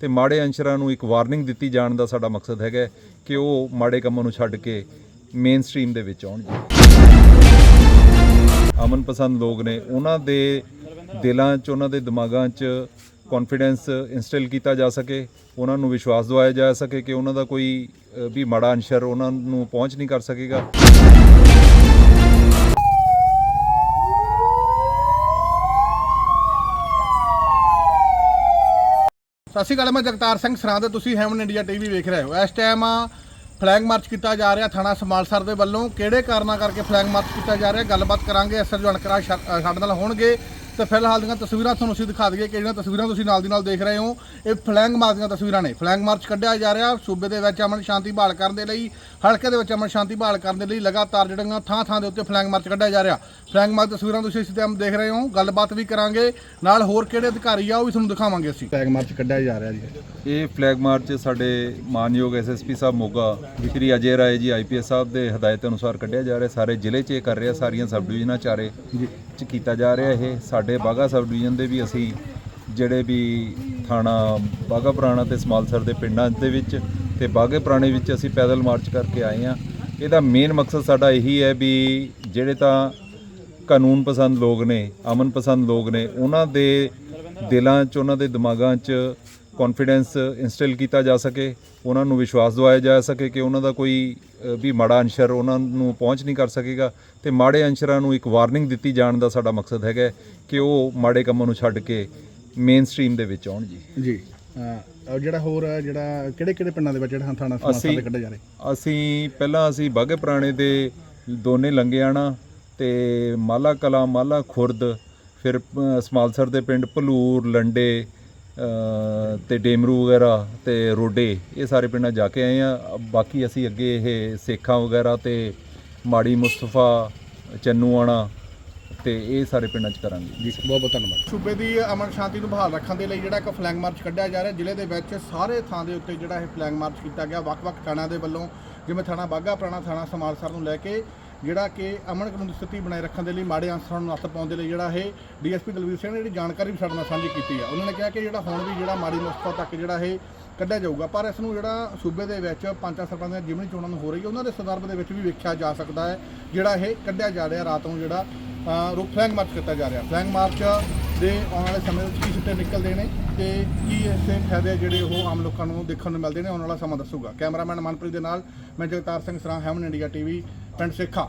ਤੇ ਮਾੜੇ ਅੰਸ਼ਰਾਂ ਨੂੰ ਇੱਕ ਵਾਰਨਿੰਗ ਦਿੱਤੀ ਜਾਣ ਦਾ ਸਾਡਾ ਮਕਸਦ ਹੈਗਾ ਕਿ ਉਹ ਮਾੜੇ ਕੰਮਾਂ ਨੂੰ ਛੱਡ ਕੇ ਮੇਨ ਸਟ੍ਰੀਮ ਦੇ ਵਿੱਚ ਆਉਣ। ਅਮਨ ਪਸੰਦ ਲੋਕ ਨੇ, ਉਹਨਾਂ ਦੇ ਦਿਲਾਂ 'ਚ, ਉਹਨਾਂ ਦੇ ਦਿਮਾਗਾਂ 'ਚ ਕੌਨਫੀਡੈਂਸ ਇਨਸਟਿਲ ਕੀਤਾ ਜਾ ਸਕੇ, ਉਹਨਾਂ ਨੂੰ ਵਿਸ਼ਵਾਸ ਦਵਾਇਆ ਜਾ ਸਕੇ ਕਿ ਉਹਨਾਂ ਦਾ ਕੋਈ ਵੀ ਮਾੜਾ ਅੰਸ਼ਰ ਉਹਨਾਂ ਨੂੰ ਪਹੁੰਚ ਨਹੀਂ ਕਰ ਸਕੇਗਾ। ਸਤਿ ਸ਼੍ਰੀ ਅਕਾਲ, ਮੈਂ ਜਗਤਾਰ ਸਿੰਘ ਸਰਾਂ ਤੇ ਤੁਸੀਂ ਹੈਵਨ ਇੰਡੀਆ ਟੀਵੀ ਵੇਖ ਰਹੇ ਹੋ। ਇਸ ਟਾਈਮ ਫਲੈਗ ਮਾਰਚ ਕੀਤਾ ਜਾ ਰਿਹਾ ਥਾਣਾ ਸਮਾਲਸਰ ਦੇ ਵੱਲੋਂ। ਕਿਹੜੇ ਕਾਰਨਾਂ ਕਰਕੇ ਫਲੈਗ ਮਾਰਚ ਕੀਤਾ ਜਾ ਰਿਹਾ? ਗੱਲਬਾਤ ਕਰਾਂਗੇ ਐਸਰ ਜਣਕਰਾ ਸਾਡੇ ਨਾਲ ਹੋਣਗੇ। ਤੇ ਫਿਲਹਾਲ ਦੀਆਂ ਤਸਵੀਰਾਂ ਤੁਹਾਨੂੰ ਅਸੀਂ ਦਿਖਾ ਦਈਏ ਕਿ ਜਿਹੜੀਆਂ ਤਸਵੀਰਾਂ ਤੁਸੀਂ ਨਾਲ ਦੀ ਨਾਲ ਦੇਖ ਰਹੇ ਹੋ ਇਹ ਫਲੈਗ ਮਾਰਚ ਦੀਆਂ ਤਸਵੀਰਾਂ ਨੇ। ਫਲੈਗ ਮਾਰਚ ਕੱਢਿਆ ਜਾ ਰਿਹਾ ਸੂਬੇ ਦੇ ਵਿੱਚ ਅਮਨ ਸ਼ਾਂਤੀ ਬਹਾਲ ਕਰਨ ਦੇ ਲਈ ਹਲਕੇ ਦੇ ਵਿੱਚ ਅਮਨ ਸ਼ਾਂਤੀ ਬਹਾਲ ਕਰਨ ਦੇ ਲਈ ਲਗਾਤਾਰ ਜਿਹੜੀਆਂ ਥਾਂ ਥਾਂ ਦੇ ਉੱਤੇ ਫਲੈਗ ਮਾਰਚ ਕੱਢਿਆ ਜਾ ਰਿਹਾ। ਫਲੈਗ ਮਾਰਚ ਤਸਵੀਰਾਂ ਤੁਸੀਂ ਇਸ ਟਾਈਮ ਦੇਖ ਰਹੇ ਹੋ ਗੱਲਬਾਤ ਵੀ ਕਰਾਂਗੇ ਨਾਲ ਹੋਰ ਕਿਹੜੇ ਅਧਿਕਾਰੀ ਆ ਉਹ ਵੀ ਤੁਹਾਨੂੰ ਦਿਖਾਵਾਂਗੇ ਅਸੀਂ। ਫਲੈਗ ਮਾਰਚ ਕੱਢਿਆ ਜਾ ਰਿਹਾ ਜੀ। ਇਹ ਫਲੈਗ ਮਾਰਚ ਸਾਡੇ ਮਾਨਯੋਗ ਐਸਐਸਪੀ ਸਾਹਿਬ ਮੋਗਾ ਸ਼੍ਰੀ ਅਜੇ ਰਾਏ ਜੀ ਆਈਪੀਐਸ ਸਾਹਿਬ ਦੇ ਹਦਾਇਤ ਅਨੁਸਾਰ ਕੱਢਿਆ ਜਾ ਰਿਹਾ। ਸਾਰੇ ਜ਼ਿਲ੍ਹੇ 'ਚ ਇਹ ਕਰ ਰਿਹਾ ਸਾਰੀਆਂ ਸਬ ਡਿਵੀਜ਼ਨਾਂ ਚਾਰੇ ਚ ਕੀਤਾ ਜਾ ਰਿਹਾ। ਇਹ ਸਾਡੇ ਬਾਗਾ ਸਬ ਡਿਵੀਜ਼ਨ ਦੇ ਵੀ ਅਸੀਂ ਜਿਹੜੇ ਵੀ ਥਾਣਾ ਬਾਗਾ ਪੁਰਾਣਾ ਤੇ ਸਮਾਲਸਰ ਦੇ ਪਿੰਡਾਂ ਦੇ ਵਿੱਚ ਤੇ ਬਾਗੇ ਪੁਰਾਣੇ ਵਿੱਚ ਅਸੀਂ ਪੈਦਲ ਮਾਰਚ ਕਰਕੇ ਆਏ ਆ ਇਹਦਾ ਮੇਨ ਮਕਸਦ ਸਾਡਾ ਇਹੀ ਹੈ ਵੀ ਜਿਹੜੇ ਤਾਂ ਕਾਨੂੰਨ ਪਸੰਦ ਲੋਕ ਨੇ, ਅਮਨ ਪਸੰਦ ਲੋਕ ਨੇ, ਉਹਨਾਂ ਦੇ ਦਿਲਾਂ 'ਚ, ਉਹਨਾਂ ਦੇ ਦਿਮਾਗਾਂ 'ਚ ਕੌਨਫੀਡੈਂਸ ਇਨਸਟਿਲ ਕੀਤਾ ਜਾ ਸਕੇ ਉਹਨਾਂ ਨੂੰ ਵਿਸ਼ਵਾਸ ਦਿਵਾਇਆ ਜਾ ਸਕੇ ਕਿ ਉਹਨਾਂ ਦਾ ਕੋਈ ਵੀ ਮਾੜਾ ਅੰਸ਼ਰ ਉਹਨਾਂ ਨੂੰ ਪਹੁੰਚ ਨਹੀਂ ਕਰ ਸਕੇਗਾ। ਤੇ ਮਾੜੇ ਅੰਸ਼ਰਾਂ ਨੂੰ ਇੱਕ ਵਾਰਨਿੰਗ ਦਿੱਤੀ ਜਾਣ ਦਾ ਸਾਡਾ ਮਕਸਦ ਹੈਗਾ ਕਿ ਉਹ ਮਾੜੇ ਕੰਮਾਂ ਨੂੰ ਛੱਡ ਕੇ ਮੇਨ ਸਟ੍ਰੀਮ ਦੇ ਵਿੱਚ ਆਉਣ ਜੀ। ਜੀ। ਜਿਹੜਾ ਹੋਰ ਜਿਹੜਾ ਕਿਹੜੇ ਕਿਹੜੇ ਪਿੰਡਾਂ ਦੇ ਵਿੱਚ ਜਿਹੜਾ ਥਾਣਾ ਅਸੀਂ- ਦੇ ਕੱਢੇ ਜਾ ਰਹੇ? ਅਸੀਂ ਪਹਿਲਾਂ ਅਸੀਂ ਬਾਗੇ ਪੁਰਾਣੇ ਦੇ ਦੋਨੇ ਲੰਗਿਆਣਾ ਤੇ ਮਾਲਾ ਕਲਾ ਮਾਲਾ ਖੁਰਦ ਫਿਰ ਸਮਾਲਸਰ ਦੇ ਪਿੰਡ ਭਲੂਰ ਲੰਡੇ ਤੇ ਡੇਮਰੂ ਵਗੈਰਾ ਤੇ ਰੋਡੇ ਇਹ ਸਾਰੇ ਪਿੰਡਾਂ ਜਾ ਕੇ ਆਏ ਆ। ਬਾਕੀ ਅਸੀਂ ਅੱਗੇ ਇਹ ਸੇਖਾਂ ਵਗੈਰਾ ਤੇ ਮਾੜੀ ਮੁਸਤਫਾ ਚੰਨੂਆਣਾ ਤੇ ਇਹ ਸਾਰੇ ਪਿੰਡਾਂ 'ਚ ਕਰਾਂਗੇ। ਜੀ ਬਹੁਤ ਬਹੁਤ ਧੰਨਵਾਦ। ਸੂਬੇ ਦੀ ਅਮਨ ਸ਼ਾਂਤੀ ਨੂੰ ਬਹਾਲ ਰੱਖਣ ਦੇ ਲਈ ਜਿਹੜਾ ਇੱਕ ਫਲੈਗ ਮਾਰਚ ਕੱਢਿਆ ਜਾ ਰਿਹਾ ਜ਼ਿਲ੍ਹੇ ਦੇ ਵਿੱਚ ਸਾਰੇ ਥਾਂ ਦੇ ਉੱਤੇ ਜਿਹੜਾ ਇਹ ਫਲੈਗ ਮਾਰਚ ਕੀਤਾ ਗਿਆ। ਵੱਖ-ਵੱਖ ਥਾਣਾਂ ਦੇ ਵੱਲੋਂ ਜਿਵੇਂ ਥਾਣਾ ਬਾਗਾ ਪੁਰਾਣਾ ਥਾਣਾ ਸਮਾਲਸਰ ਨੂੰ ਲੈ ਕੇ ਜਿਹੜਾ ਕਿ ਅਮਨ ਕਾਨੂੰਨ ਦੀ ਸਥਿਤੀ ਬਣਾਏ ਰੱਖਣ ਦੇ ਲਈ ਮਾੜੇ ਅੰਸਰਾਂ ਨੂੰ ਨੱਥ ਪਾਉਣ ਦੇ ਲਈ ਜਿਹੜਾ ਇਹ ਡੀਐਸਪੀ ਦਲਵੀਰ ਸਿੰਘ ਨੇ ਜਿਹੜੀ ਜਾਣਕਾਰੀ ਵੀ ਸਾਡੇ ਨਾਲ ਸਾਂਝੀ ਕੀਤੀ ਆ। ਉਹਨਾਂ ਨੇ ਕਿਹਾ ਕਿ ਜਿਹੜਾ ਹੁਣ ਵੀ ਜਿਹੜਾ ਮਾੜੀ ਮੁਸਤਫਾ ਤੱਕ ਜਿਹੜਾ ਇਹ ਕੱਢਿਆ ਜਾਊਗਾ, ਪਰ ਇਸ ਨੂੰ ਜਿਹੜਾ ਸੂਬੇ ਦੇ ਵਿੱਚ ਪੰਚਾਂ ਸਰਪੰਚ ਦੀਆਂ ਜਿਮਨੀ ਚੋਣਾਂ ਨੂੰ ਹੋ ਰਹੀ ਹੈ, ਉਹਨਾਂ ਦੇ ਸੰਦਰਭ ਦੇ ਵਿੱਚ ਵੀ ਵੇਖਿਆ ਜਾ ਸਕਦਾ ਹੈ ਜਿਹੜਾ ਇਹ ਕੱਢਿਆ ਜਾ ਰਿਹਾ ਰਾਤ ਨੂੰ ਜਿਹੜਾ ਰੁਕ ਫਲੈਂਗ ਮਾਰਚ ਕੀਤਾ ਜਾ ਰਿਹਾ। ਫਲੈਂਗ ਮਾਰਚ ਦੇ ਆਉਣ ਵਾਲੇ ਸਮੇਂ ਵਿੱਚ ਕੀ ਸਿੱਟੇ ਨਿਕਲਦੇ ਨੇ ਤੇ ਕੀ ਇਸੇ ਫਾਇਦੇ ਜਿਹੜੇ ਉਹ ਆਮ ਲੋਕਾਂ ਨੂੰ ਦੇਖਣ ਨੂੰ ਮਿਲਦੇ ਨੇ, ਆਉਣ ਵਾਲਾ ਸਮਾਂ ਦੱਸੂਗਾ। ਕੈਮਰਾਮੈਨ ਮਨਪ੍ਰੀਤ ਦੇ ਨਾਲ ਮੈਂ ਜਗਤਾਰ ਸਿੰਘ ਸਰਾਂ, ਹੈਮਨ ਇੰਡੀਆ ਟੀਵੀ ਪਿੰਡ ਸੇਖਾ।